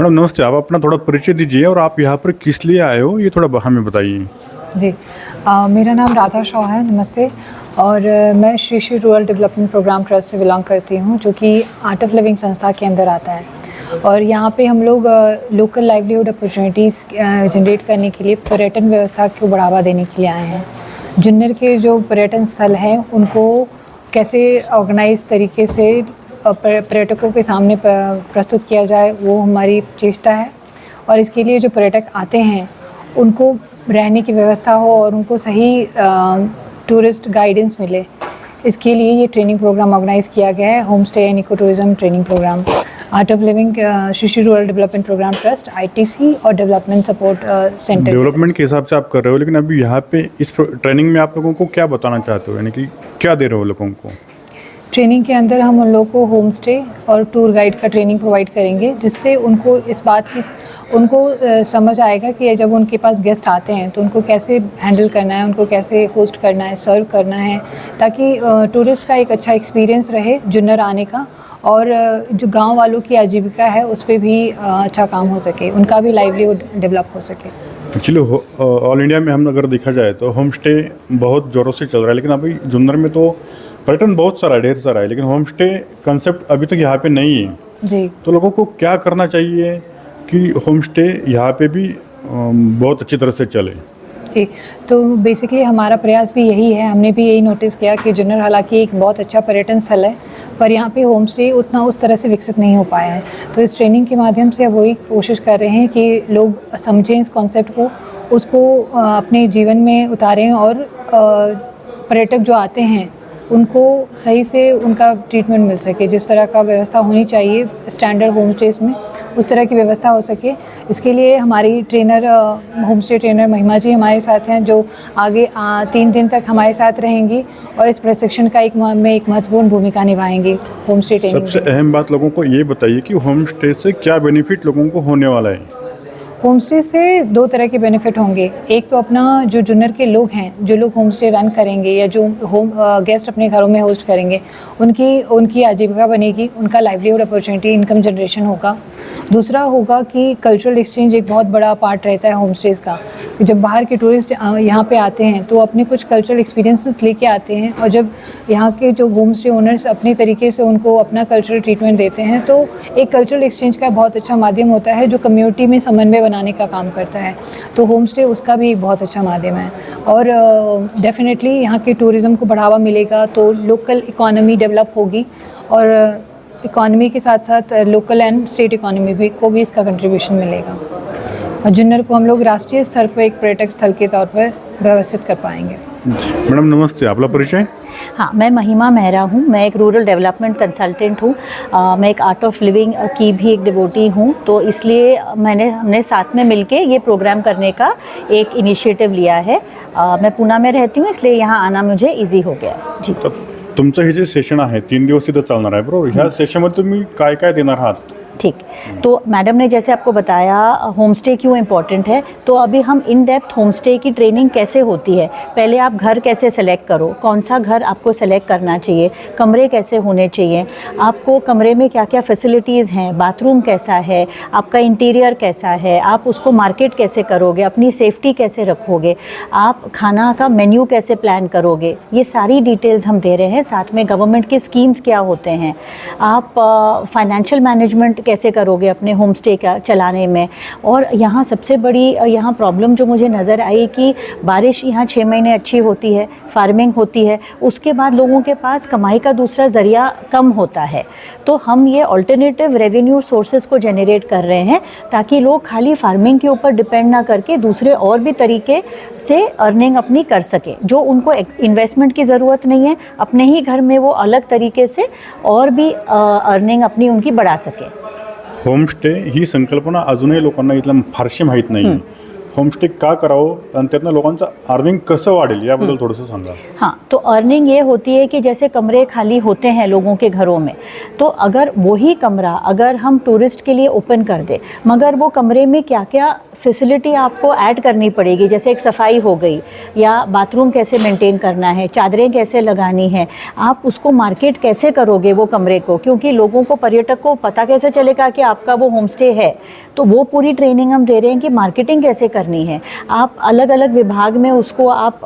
Madam नमस्ते आप अपना थोड़ा परिचय दीजिए और आप यहाँ पर किस लिए आए हो ये थोड़ा हमें बताइए। जी अ, मेरा नाम राधा शाह है नमस्ते। और मैं Shri Shri rural development programme trust से बिलोंग करती हूँ जो कि आर्ट ऑफ़ लिविंग संस्था के अंदर आता है। और यहाँ पे हम लोग लोकल लाइवलीहुड अपॉर्चुनिटीज़ जनरेट करने के लिए पर्यटन व्यवस्था को बढ़ावा देने के लिए आए हैं। जुन्नर के जो पर्यटन स्थल हैं उनको कैसे ऑर्गेनाइज तरीके से पर्यटकों के सामने प्रस्तुत किया जाए, वो हमारी चेष्टा है। और इसके लिए जो पर्यटक आते हैं, उनको रहने की व्यवस्था हो और उनको सही टूरिस्ट गाइडेंस मिले। इसके लिए ये ट्रेनिंग प्रोग्राम ऑर्गेनाइज किया गया है home stay and eco tourism training programme art of living शिशु rural development programme trust ITC और डेवलपमेंट सपोर्ट सेंटर डेवलपमेंट के हिसाब से आप कर रहे हो, लेकिन अभी यहाँ पे इस ट्रेनिंग में आप लोगों को क्या बताना चाहते हो? यानी कि क्या दे रहे हो लोगों को? ट्रेनिंग के अंदर हम उन लोगों को होम स्टे और टूर गाइड का ट्रेनिंग प्रोवाइड करेंगे, जिससे उनको इस बात की उनको समझ आएगा कि जब उनके पास गेस्ट आते हैं तो उनको कैसे हैंडल करना है, उनको कैसे होस्ट करना है सर्व करना है, ताकि टूरिस्ट का एक अच्छा एक्सपीरियंस रहे जुन्नर आने का और जो गाँव वालों की आजीविका है, उस पर भी अच्छा काम हो सके, उनका भी लाइवलीहुड डेवलप हो सके। एक्चुअली ऑल इंडिया में हम अगर देखा जाए तो होम स्टे बहुत ज़ोरों से चल रहा है, लेकिन अभी जुन्नर में तो पर्यटन बहुत सारा है ढेर सारा है लेकिन होम स्टे कंसेप्ट अभी तक यहाँ पे नहीं है। जी। तो लोगों को क्या करना चाहिए कि होम स्टे यहाँ पे भी बहुत अच्छी तरह से चले? जी तो बेसिकली हमारा प्रयास भी यही है हमने भी यही नोटिस किया कि जुन्नर हालाँकि एक बहुत अच्छा पर्यटन स्थल है पर यहाँ पे होम स्टे उतना उस तरह से विकसित नहीं हो पाया है। तो इस ट्रेनिंग के माध्यम से अब वही कोशिश कर रहे हैं कि लोग समझें इस कॉन्सेप्ट को उसको अपने जीवन में उतारें और पर्यटक जो आते हैं उनको सही से उनका ट्रीटमेंट मिल सके जिस तरह का व्यवस्था होनी चाहिए स्टैंडर्ड होम स्टेज में उस तरह की व्यवस्था हो सके। इसके लिए हमारी trainer home stay trainer Mahima ji हमारे साथ हैं जो आगे आ, तीन दिन तक हमारे साथ रहेंगी और इस प्रशिक्षण का एक में एक महत्वपूर्ण भूमिका निभाएँगी होम स्टे सबसे अहम बात लोगों को ये बताइए कि होम स्टे से क्या बेनिफिट लोगों को होने वाला है? होम स्टे से दो तरह के बेनिफिट होंगे। एक तो अपना जो जुन्नर के लोग हैं, जो लोग होम स्टे रन करेंगे या जो होम गेस्ट अपने घरों में होस्ट करेंगे, उनकी उनकी आजीविका बनेगी, उनका लाइवलीहुड अपॉर्चुनिटी इनकम जनरेशन होगा। दूसरा होगा कि कल्चरल एक्सचेंज एक बहुत बड़ा पार्ट रहता है होम स्टेज का जब बाहर के टूरिस्ट यहाँ पे आते हैं तो अपने कुछ कल्चरल एक्सपीरियंसेस लेके आते हैं और जब यहाँ के जो होम स्टे ओनर्स अपने तरीके से उनको अपना कल्चरल ट्रीटमेंट देते हैं तो एक कल्चरल एक्सचेंज का बहुत अच्छा माध्यम होता है जो कम्युनिटी में समन्वय बनाने का काम करता है। तो होम स्टे उसका भी एक बहुत अच्छा माध्यम है। और डेफिनेटली यहाँ के टूरिज़्म को बढ़ावा मिलेगा तो लोकल इकोनॉमी डेवलप होगी। और इकोनॉमी के साथ साथ लोकल एंड स्टेट इकोनॉमी भी को भी इसका कंट्रीब्यूशन मिलेगा। और जुन्नर को हम लोग राष्ट्रीय स्तर पर एक पर्यटक स्थल के तौर पर व्यवस्थित कर पाएँगे। मैडम नमस्ते आपका परिचय? हाँ मैं महिमा मेहरा हूँ। मैं एक रूरल डेवलपमेंट कंसल्टेंट हूँ। मैं एक आर्ट ऑफ़ लिविंग की भी एक डिवोटी हूँ। तो इसलिए मैंने हमने साथ में मिलके ये प्रोग्राम करने का एक इनिशिएटिव लिया है। अ, मैं पूना में रहती हूँ इसलिए यहाँ आना मुझे इजी हो गया जी। तर तुमचं हे जे सेशन आहे तीन दिवस इथं चालणार आहे बरोबर? ह्या सेशनमध्ये तुम्ही काय काय देणार आहात? ठीक। तो मैडम ने जैसे आपको बताया होम स्टे क्यों इम्पोर्टेंट है? तो अभी हम इन डेप्थ होम स्टे की ट्रेनिंग कैसे होती है? पहले आप घर कैसे सेलेक्ट करो? कौन सा घर आपको सेलेक्ट करना चाहिए? कमरे कैसे होने चाहिए? आपको कमरे में क्या क्या फैसिलिटीज़ हैं? बाथरूम कैसा है? आपका इंटीरियर कैसा है? आप उसको मार्केट कैसे करोगे? अपनी सेफ्टी कैसे रखोगे? आप खाना का मेन्यू कैसे प्लान करोगे? ये सारी डिटेल्स हम दे रहे हैं। साथ में गवर्नमेंट के स्कीम्स क्या होते हैं? आप फाइनेंशियल मैनेजमेंट कैसे करोगे अपने होम स्टे का चलाने में? और यहाँ सबसे बड़ी यहाँ प्रॉब्लम जो मुझे नज़र आई कि बारिश यहाँ छः महीने अच्छी होती है फ़ार्मिंग होती है, उसके बाद लोगों के पास कमाई का दूसरा ज़रिया कम होता है। तो हम ये ऑल्टरनेटिव रेवेन्यू सोर्सेज को जनरेट कर रहे हैं ताकि लोग खाली फ़ार्मिंग के ऊपर डिपेंड ना करके दूसरे और भी तरीके से अर्निंग अपनी कर सके, जो उनको इन्वेस्टमेंट की ज़रूरत नहीं है। अपने ही घर में वो अलग तरीके से और भी अर्निंग अपनी उनकी बढ़ा सके। होमस्टे ही संकल्पना अजूनही लोकांना इथल्या फारशी माहीत नाही होमस्टे का करावं आणि त्यातनं लोकांचं अर्निंग कसं वाढेल याबद्दल थोडंसं सांगा. हाँ तो अर्निंग ये होती है कि जैसे कमरे खाली होते हैं लोगों के घरों में तो अगर वही कमरा अगर हम टूरिस्ट के लिए ओपन कर दे मगर वो कमरे में क्या क्या फैसिलिटी आपको ऐड करनी पड़ेगी? जैसे एक सफ़ाई हो गई या बाथरूम कैसे मेंटेन करना है चादरें कैसे लगानी है आप उसको मार्केट कैसे करोगे वो कमरे को? क्योंकि लोगों को पर्यटक को पता कैसे चलेगा कि आपका वो होम स्टे है? तो वो पूरी ट्रेनिंग हम दे रहे हैं कि मार्केटिंग कैसे करनी है। आप अलग अलग विभाग में उसको आप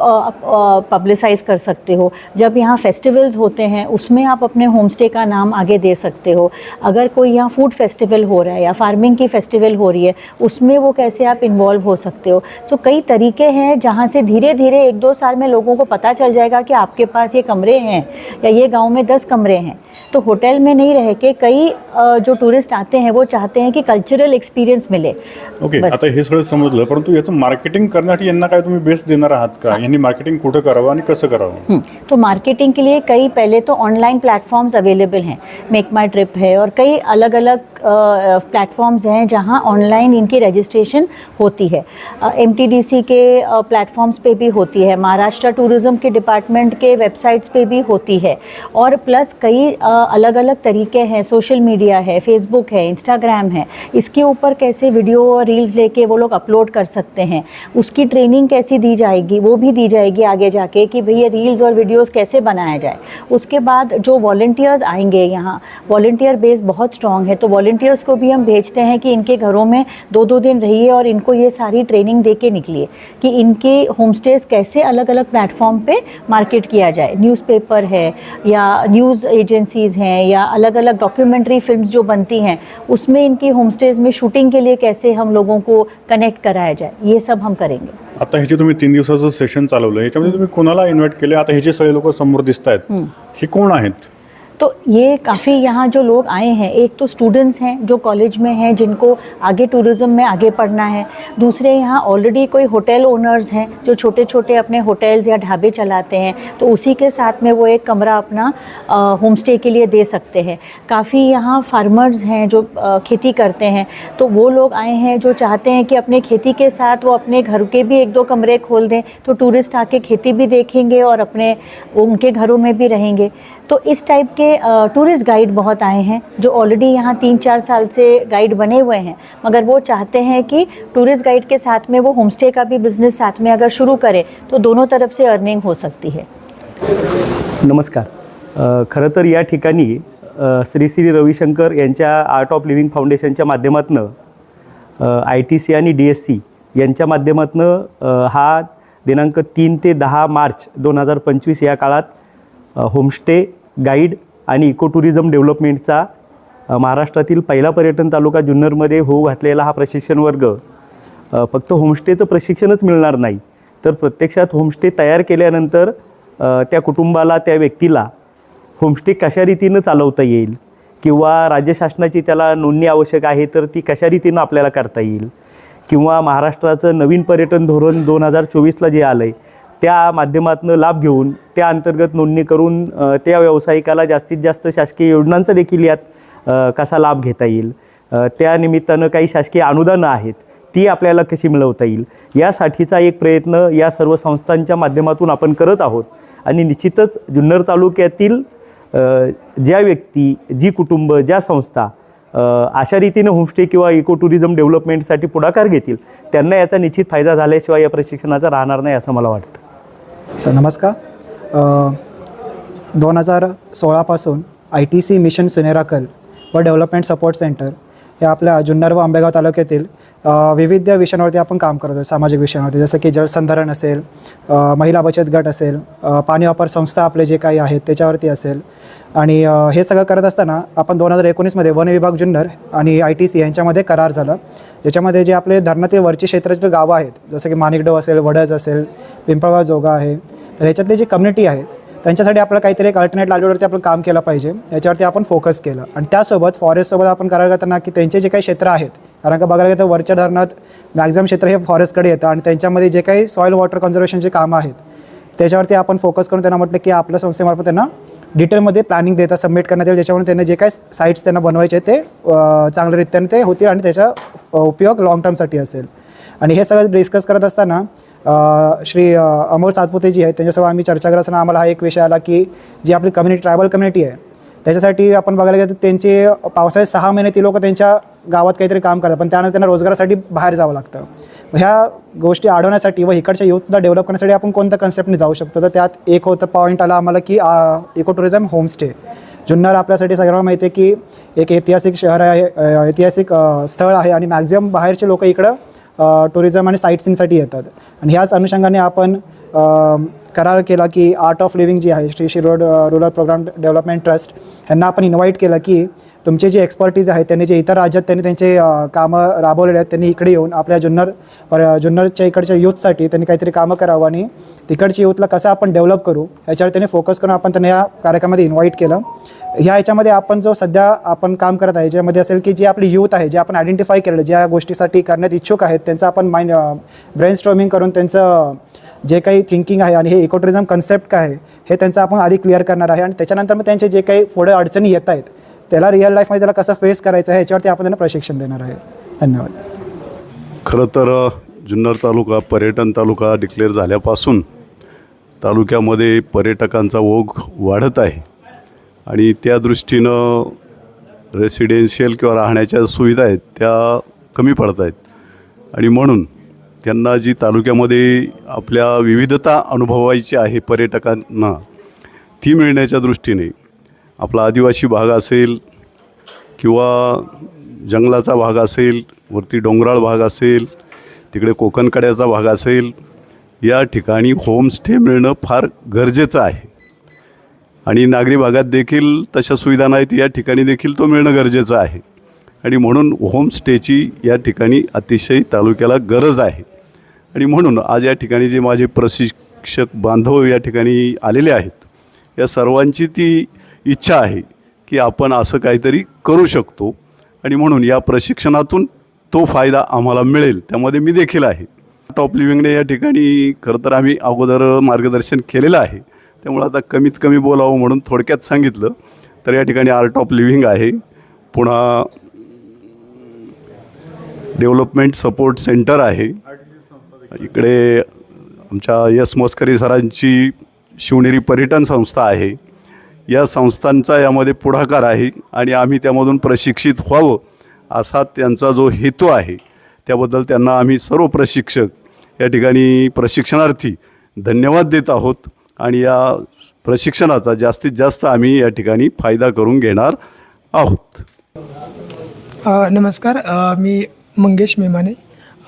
पब्लिसाइज कर सकते हो। जब यहाँ फेस्टिवल्स होते हैं, उसमें आप अपने होम स्टे का नाम आगे दे सकते हो। अगर कोई यहाँ फ़ूड फेस्टिवल हो रहा है या फ़ार्मिंग की फेस्टिवल हो रही है, उसमें वो कैसे आप इन्वॉल्व हो सकते हो। सो कई तरीके हैं जहाँ से धीरे धीरे एक दो साल में लोगों को पता चल जाएगा कि आपके पास ये कमरे हैं या ये गाँव में दस कमरे हैं। तो होटल में नहीं रह के कई जो टूरिस्ट आते हैं वो चाहते हैं कि कल्चरल एक्सपिरियंस मिले। ओके. आता हे सगळं समजलं परंतु याचं मार्केटिंग करण्यासाठी यांना काय तुम्ही बेस देणार आहात का? यांनी मार्केटिंग कुठं करावं आणि कसं करावं? तो मार्केटिंग के लिए कई पहले तो ऑनलाइन प्लेटफॉर्म्स अवेलेबल हैं मेक माई ट्रिप है और कई अलग अलग प्लेटफॉर्म्स हैं जहाँ ऑनलाइन इनकी रजिस्ट्रेशन होती है। एमटीडीसी के प्लेटफॉर्म्स पे भी होती है महाराष्ट्र टूरिज़्म के डिपार्टमेंट के वेबसाइट्स पे भी होती है और प्लस कई अलग अलग तरीके हैं सोशल मीडिया है फेसबुक है इंस्टाग्राम है, इसके ऊपर कैसे वीडियो और रील्स लेके वो लोग अपलोड कर सकते हैं? उसकी ट्रेनिंग कैसी दी जाएगी? वो भी दी जाएगी आगे जाके कि भैया रील्स और वीडियोस कैसे बनाया जाए? उसके बाद जो वॉल्टियर्स आएँगे यहाँ वॉल्टियर बेस बहुत स्ट्रॉन्ग है तो वॉल्टियर्स को भी हम भेजते हैं कि इनके घरों में दो दो दिन रहिए और इनको ये सारी ट्रेनिंग दे के निकलिए कि इनके होम स्टेज कैसे अलग अलग प्लेटफॉर्म पे मार्केट किया जाए। न्यूज़पेपर है या न्यूज़ एजेंसीज़ हैं या अलग अलग डॉक्यूमेंट्री फ़िल्म जो बनती हैं उसमें इनकी होम स्टेज में शूटिंग के लिए कैसे हम लोगों को कनेक्ट कराया जाए ये सब हम करेंगे। आता हे तुम्ही तीन दिवसाचं सेशन चालवलं याच्यामध्ये तुम्ही कोणाला इन्व्हाइट केले आता हे जे सगळे लोक समोर दिसत आहेत हे कोण आहेत? तो ये काफ़ी यहाँ जो लोग आए हैं, एक तो स्टूडेंट्स हैं जो कॉलेज में हैं, जिनको आगे टूरिज़्म में आगे पढ़ना है। दूसरे यहाँ ऑलरेडी कोई होटल ओनर्स हैं जो छोटे छोटे अपने होटल्स या ढाबे चलाते हैं तो उसी के साथ में वो एक कमरा अपना होम स्टे के लिए दे सकते हैं। काफ़ी यहाँ फार्मर्स हैं जो खेती करते हैं तो वो लोग आए हैं जो चाहते हैं कि अपने खेती के साथ वो अपने घर के भी एक दो कमरे खोल दें तो टूरिस्ट आके खेती भी देखेंगे और अपने, उनके घरों में भी रहेंगे। तो इस टाइप के टूरिस्ट गाइड बहुत आए हैं जो ऑलरेडी यहाँ तीन चार साल से गाइड बने हुए हैं। मगर वो चाहते हैं कि टूरिस्ट गाइड के साथ में वो होम स्टे का भी बिजनेस साथ में अगर शुरू करे तो दोनों तरफ से अर्निंग हो सकती है। नमस्कार। खरं तर या ठिकाणी श्री श्री रविशंकर यांच्या आर्ट ऑफ लिव्हिंग फाउंडेशनच्या माध्यमातनं आय टी सी आणि डी एस सी यांच्या माध्यमातनं हा दिनांक तीन ते दहा मार्च दोन हजार पंचवीस या काळात होमस्टे गाईड आणि इको टुरिझम डेव्हलपमेंटचा महाराष्ट्रातील पहिला पर्यटन तालुका जुन्नरमध्ये होऊ घातलेला हा प्रशिक्षण वर्ग फक्त होमस्टेचं प्रशिक्षणच मिळणार नाही. तर प्रत्यक्षात होमस्टे तयार केल्यानंतर त्या कुटुंबाला त्या व्यक्तीला होमस्टे कशा रीतीनं चालवता येईल किंवा राज्य शासनाची त्याला नोंदणी आवश्यक आहे तर ती कशा रीतीनं आपल्याला करता येईल? किंवा महाराष्ट्राचं नवीन पर्यटन धोरण दोन हजार चोवीसला जे आलं आहे त्या माध्यमातून लाभ घेऊन त्या अंतर्गत नोंदणी करून त्या व्यावसायिकाला जास्तीत जास्त शासकीय योजनांचा देखील यात कसा लाभ घेता येईल? त्या निमित्तानं काही शासकीय अनुदानं आहेत ती आपल्याला कशी मिळवता येईल? यासाठीचा एक प्रयत्न या सर्व संस्थांच्या माध्यमातून आपण करत आहोत. आणि निश्चितच जुन्नर तालुक्यातील ज्या व्यक्ती जी कुटुंब ज्या संस्था अशा रीतीनं होमस्टे किंवा इको टुरिझम डेव्हलपमेंटसाठी पुढाकार घेतील त्यांना याचा निश्चित फायदा झाल्याशिवाय या प्रशिक्षणाचा राहणार नाही असं मला वाटतं. सर नमस्कार. दोन हजार सोळापासून आय टी सी मिशन सुनेराकल व डेव्हलपमेंट सपोर्ट सेंटर हे आपल्या जुन्नर व आंबेगाव तालुक्यातील विविध विषयांवरती आपण काम करतो सामाजिक विषयांवरती. जसं की जलसंधारण असेल महिला बचत गट असेल पाणी वापर संस्था आपले जे काही आहेत त्याच्यावरती असेल. आणि हे सगळं करत असताना आपण दोन हजार एकोणीसमध्ये वन विभाग जुन्नर आणि आय टी सी यांच्यामध्ये करार झालं. ज्याच्यामध्ये जे आपले धरणातील वरची क्षेत्रातील गावं आहेत जसं की माणिकडो असेल वडज असेल पिंपळगाव जोगा आहे तर ह्याच्यातली जी कम्युनिटी आहे त्यांच्यासाठी आपलं काहीतरी एक अल्टरनेट लाईव्हवरती आपण काम केलं पाहिजे. याच्यावरती आपण फोकस केलं. आणि त्यासोबत फॉरेस्टसोबत आपण करायला करताना की त्यांचे जे काही क्षेत्र आहेत कारण का बघायला गेलं तर वरच्या धरणात मॅक्झिमम क्षेत्र हे फॉरेस्टकडे येतं. आणि त्यांच्यामध्ये जे काही सॉईल वॉटर कन्झर्वेशनचे कामं आहेत त्याच्यावरती आपण फोकस करून त्यांना म्हटलं की आपल्या संस्थेमार्फत त्यांना डिटेलमध्ये प्लॅनिंग देता सबमिट करण्यात येईल. ज्याच्यामुळे त्यांना जे काही साईट्स त्यांना बनवायचे ते चांगल्या रीत्याने ते होतील आणि त्याचा उपयोग लाँग टर्मसाठी असेल. आणि हे सगळं डिस्कस करत असताना श्री अमोल सातपुते जी आहेत त्यांच्यासोबत आम्ही चर्चा करत असताना आम्हाला हा एक विषय आला की जी आपली कम्युनिटी ट्रायबल कम्युनिटी आहे त्याच्यासाठी आपण बघायला गेलं तर त्यांचे पावसाळ्यात सहा महिने ती लोक त्यांच्या गावात काहीतरी काम करतात पण त्यानंतर त्यांना रोजगारासाठी बाहेर जावं लागतं. ह्या गोष्टी अडवण्यासाठी व इकडच्या युथला डेव्हलप करण्यासाठी आपण कोणत्या कन्सेप्टने जाऊ शकतो? तर त्यात एक होतं पॉईंट आला आम्हाला की इको टुरिझम होमस्टे जुन्नर आपल्यासाठी सगळ्यांना माहिती आहे की एक ऐतिहासिक शहर आहे ऐतिहासिक स्थळ आहे आणि मॅक्झिमम बाहेरचे लोक इकडं टुरिझम आणि साईट सीनसाठी येतात. आणि ह्याच अनुषंगाने आपण करार केला की आर्ट ऑफ लिव्हिंग जी आहे श्री शिरोड रुरल प्रोग्राम डेव्हलपमेंट ट्रस्ट यांना आपण इन्व्हाइट केलं की तुमचे जे एक्सपर्टीज आहेत त्यांनी जे इतर राज्यात त्यांनी त्यांचे कामं राबवलेले आहेत त्यांनी इकडे येऊन आपल्या जुन्नर पर- जुन्नरच्या इकडच्या यूथसाठी त्यांनी काहीतरी कामं करावं आणि तिकडच्या यूथला कसं आपण डेव्हलप करू याच्यावर त्यांनी फोकस करून आपण त्यांना या कार्यक्रमामध्ये इन्व्हाइट केलं. ह्या याच्यामध्ये आपण जो सध्या आपण काम करत आहे ज्यामध्ये असेल की जे आपली यूथ आहे जे आपण आयडेंटिफाय केलेलं ज्या गोष्टीसाठी करण्यात इच्छुक आहेत त्यांचं आपण माइंड ब्रेन स्ट्रॉमिंग करून त्यांचं जे काही थिंकिंग आहे आणि हे इकोटुरिझम कन्सेप्ट काय आहे हे त्यांचं आपण आधी क्लिअर करणार आहे. आणि त्याच्यानंतर मग त्यांचे जे काही पुढे अडचणी येत आहेत त्याला रिअल लाईफमध्ये त्याला कसं फेस करायचं आहे याच्यावरती आपण त्यांना प्रशिक्षण देणार आहे. धन्यवाद. खरं तर जुन्नर तालुका पर्यटन तालुका डिक्लेअर झाल्यापासून तालुक्यामध्ये पर्यटकांचा ओघ वाढत आहे. आणि त्या दृष्टीनं रेसिडेन्शियल किंवा राहण्याच्या सुविधा आहेत त्या कमी पडत आहेत. आणि म्हणून त्यांना जी तालुक्यामध्ये आपल्या विविधता अनुभवायची आहे पर्यटकांना ती मिळण्याच्या दृष्टीने आपला आदिवासी भाग असेल किंवा जंगलाचा भाग असेल वरती डोंगराळ भाग असेल तिकडे कोकणकड्याचा भाग असेल या ठिकाणी होमस्टे मिळणं फार गरजेचं आहे. आणि नागरी भागात देखील तशा सुविधा नाहीत या ठिकाणी देखील तो मिळणं गरजेचं आहे. आणि म्हणून होमस्टेची या ठिकाणी अतिशय तालुक्याला गरज आहे. आणि म्हणून आज या ठिकाणी जे माझे प्रशिक्षक बांधव या ठिकाणी आलेले आहेत या सर्वांची ती इच्छा आहे की आपण असं काहीतरी करू शकतो. आणि म्हणून या प्रशिक्षणातून तो फायदा आम्हाला मिळेल. त्यामध्ये मी देखील आहे. टॉप लिव्हिंगने या ठिकाणी खरं तर आम्ही अगोदर मार्गदर्शन केलेलं आहे. त्यामुळं आता कमीत कमी बोलावं म्हणून थोडक्यात सांगितलं. तर या ठिकाणी आर्ट ऑफ लिव्हिंग आहे. पुन्हा डेव्हलपमेंट सपोर्ट सेंटर आहे. इकडे आमच्या यस मोस्करी सरांची शिवनेरी पर्यटन संस्था आहे. या संस्थांचा यामध्ये पुढाकार आहे आणि आम्ही त्यामधून प्रशिक्षित व्हावं असा त्यांचा जो हेतू आहे त्याबद्दल त्यांना आम्ही सर्व प्रशिक्षक या ठिकाणी प्रशिक्षणार्थी धन्यवाद देत आहोत आणि या प्रशिक्षणाचा जास्तीत जास्त आम्ही या ठिकाणी फायदा करून घेणार आहोत. नमस्कार. मी मंगेश मेमाने.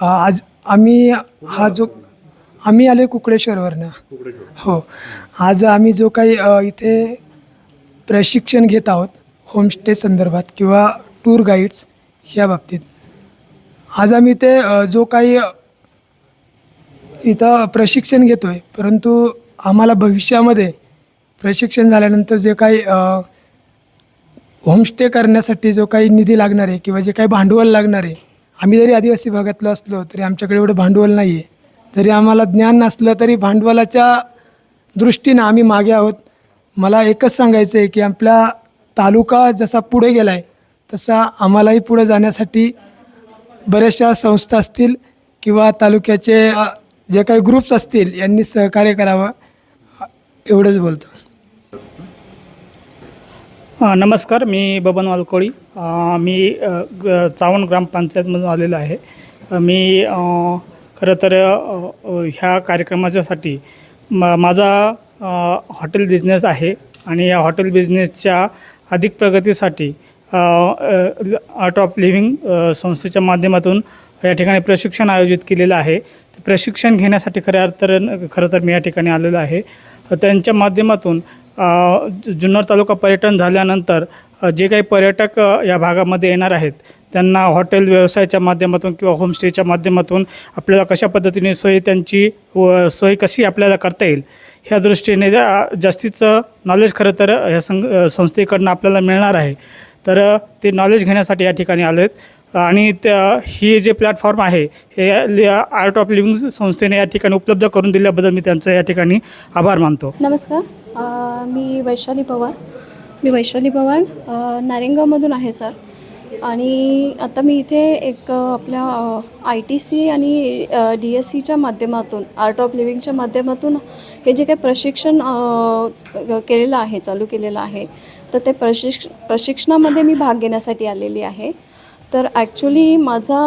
आज आम्ही हा जो आम्ही आले कुकडेश्वरवरनं हो. आज आम्ही जो काही इथे प्रशिक्षण घेत आहोत होमस्टे संदर्भात किंवा टूर गाईड्स ह्या बाबतीत. आज आम्ही ते जो काही इथं प्रशिक्षण घेतो आहे परंतु आम्हाला भविष्यामध्ये प्रशिक्षण झाल्यानंतर जे काही होमस्टे करण्यासाठी जो काही निधी लागणार आहे किंवा जे काही भांडवल लागणार आहे आम्ही जरी आदिवासी भागातलं असलो तरी आमच्याकडे एवढं भांडवल नाही आहे जरी आम्हाला ज्ञान नसलं तरी भांडवलाच्या दृष्टीनं आम्ही मागे आहोत. मला एकच सांगायचं आहे की आपला तालुका जसा पुढे गेला आहे तसा आम्हालाही पुढे जाण्यासाठी बऱ्याचशा संस्था असतील किंवा तालुक्याचे जे काही ग्रुप्स असतील यांनी सहकार्य करावं. एवढंच बोलतो. नमस्कार मी बबन वालकोळी. मी ग- चावण ग्रामपंचायतमधून आलेलो आहे. मी खरं तर ह्या कार्यक्रमाच्यासाठी म माझा हॉटेल बिझनेस आहे आणि या हॉटेल बिझनेसच्या अधिक प्रगतीसाठी आर्ट ऑफ लिव्हिंग संस्थेच्या माध्यमातून या ठिकाणी प्रशिक्षण आयोजित केलेलं आहे. प्रशिक्षण घेण्यासाठी खऱ्या अर्थानं खरं तर मी या ठिकाणी आलेलो आहे. त्यांच्या माध्यमातून जु- जुन्नर तालुका पर्यटन झाल्यानंतर जे काही पर्यटक या भागामध्ये येणार आहेत त्यांना हॉटेल व्यवसायाच्या माध्यमातून किंवा होमस्टेच्या माध्यमातून आपल्याला कशा पद्धतीने सोय त्यांची व सोय कशी आपल्याला करता येईल ह्या दृष्टीने जास्तीचं नॉलेज खरं तर ह्या संघ संस्थेकडनं आपल्याला मिळणार आहे. तर ते नॉलेज घेण्यासाठी या ठिकाणी आलेत. आहेत आणि त्या ही जे प्लॅटफॉर्म आहे हे आर्ट ऑफ लिव्हिंग संस्थेने या ठिकाणी उपलब्ध करून दिल्याबद्दल मी त्यांचं या ठिकाणी आभार मानतो. नमस्कार. मी वैशाली पवार. मी वैशाली पवार. नारेंगावमधून आहे सर. आणि आता मी इथे एक आपल्या आय टी सी आणि डी एस सीच्या माध्यमातून आर्ट ऑफ लिव्हिंगच्या माध्यमातून हे जे काही प्रशिक्षण केलेलं आहे चालू केलेलं आहे तर ते प्रशिक्ष प्रशिक्षणामध्ये मी भाग घेण्यासाठी आलेली आहे. तर ॲक्च्युली माझा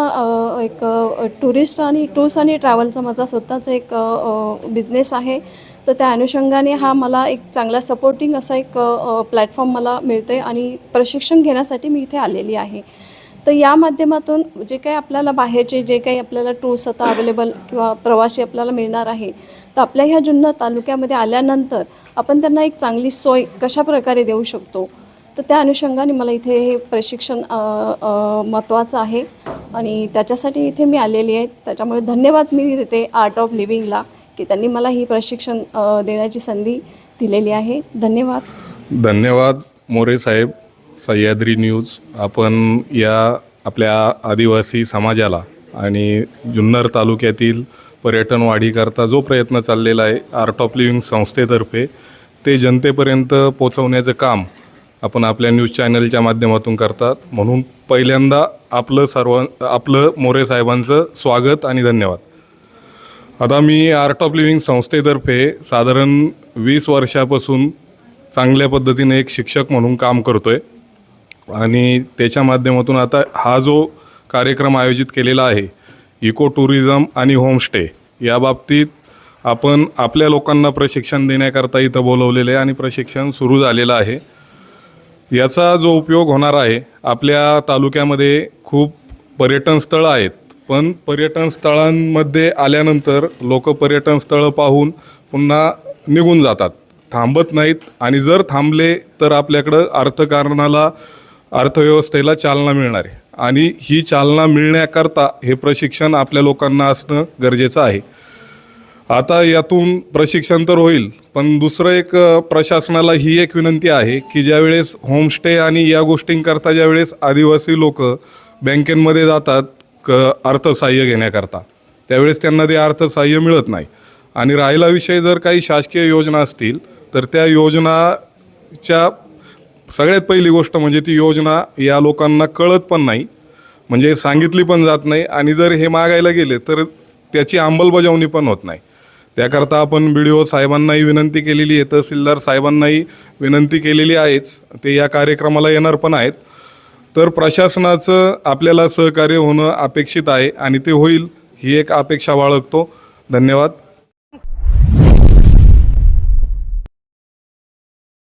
एक टुरिस्ट आणि टूर्स आणि ट्रॅव्हलचा माझा स्वतःचा एक बिझनेस आहे. तर त्या अनुषंगाने हा मला एक चांगला सपोर्टिंग असा एक प्लॅटफॉर्म मला मिळतो आहे आणि प्रशिक्षण घेण्यासाठी मी इथे आलेली आहे. तर या माध्यमातून जे काही आपल्याला बाहेरचे जे काही आपल्याला टूर्स आता अवेलेबल किंवा प्रवासी आपल्याला मिळणार आहे तर आपल्या ह्या जुन्नर तालुक्यामध्ये आल्यानंतर आपण त्यांना एक चांगली सोय कशा प्रकारे देऊ शकतो? तर त्या अनुषंगाने मला इथे हे प्रशिक्षण महत्त्वाचं आहे आणि त्याच्यासाठी इथे मी आलेली आहे. त्याच्यामुळे धन्यवाद मी देते आर्ट ऑफ लिव्हिंगला की त्यांनी मला ही प्रशिक्षण देण्याची संधी दिलेली आहे. धन्यवाद. धन्यवाद मोरे साहेब. सह्याद्री न्यूज. आपण या आपल्या आदिवासी समाजाला आणि जुन्नर तालुक्यातील पर्यटन वाढीकरता जो प्रयत्न चाललेला आहे आर्ट ऑफ लिव्हिंग संस्थेतर्फे ते जनतेपर्यंत पोचवण्याचं काम आपण आपल्या न्यूज चॅनलच्या माध्यमातून करतात. म्हणून पहिल्यांदा आपलं सर्व आपलं मोरे साहेबांचं स्वागत आणि धन्यवाद. आता मी आर्ट ऑफ लिव्हिंग संस्थेतर्फे साधारण वीस वर्षापासून चांगल्या पद्धतीने एक शिक्षक म्हणून काम करतो आहे आणि त्याच्या माध्यमातून आता हा जो कार्यक्रम आयोजित केलेला आहे इको टुरिझम आणि होमस्टे या बाबतीत आपण आपल्या लोकांना प्रशिक्षण देण्याकरता इथं बोलवलेलं आहे आणि प्रशिक्षण सुरू झालेलं आहे. याचा जो उपयोग होणार आहे आपल्या तालुक्यामध्ये खूप पर्यटन स्थळं आहेत. पण पर्यटन स्थळांमध्ये आल्यानंतर लोक पर्यटन स्थळं पाहून पुन्हा निघून जातात. थांबत नाहीत आणि जर थांबले तर आपल्याकडं अर्थकारणाला अर्थव्यवस्थेला चालना मिळणार आहे. आणि ही चालना मिळण्याकरता हे प्रशिक्षण आपल्या लोकांना असणं गरजेचं आहे. आता यातून प्रशिक्षण तर होईल पण दुसरं एक प्रशासनाला ही एक विनंती आहे की ज्यावेळेस होमस्टे आणि या गोष्टींकरता ज्यावेळेस आदिवासी लोक बँकेमध्ये जातात क अर्थसहाय्य घेण्याकरता. त्यावेळेस त्यांना ते अर्थसहाय्य मिळत नाही. आणि राहिला विषय जर काही शासकीय योजना असतील तर त्या योजनाच्या सगळ्यात पहिली गोष्ट म्हणजे ती योजना या लोकांना कळत पण नाही. म्हणजे सांगितली पण जात नाही आणि जर हे मागायला गेले तर त्याची अंमलबजावणी पण होत नाही. त्याकरता आपण बी डी ओ साहेबांनाही विनंती केलेली आहे तहसीलदार साहेबांनाही विनंती केलेली आहेच. ते या कार्यक्रमाला येणार पण आहेत. तर प्रशासनाचं आपल्याला सहकार्य होणं अपेक्षित आहे आणि ते होईल ही एक अपेक्षा बाळगतो. धन्यवाद.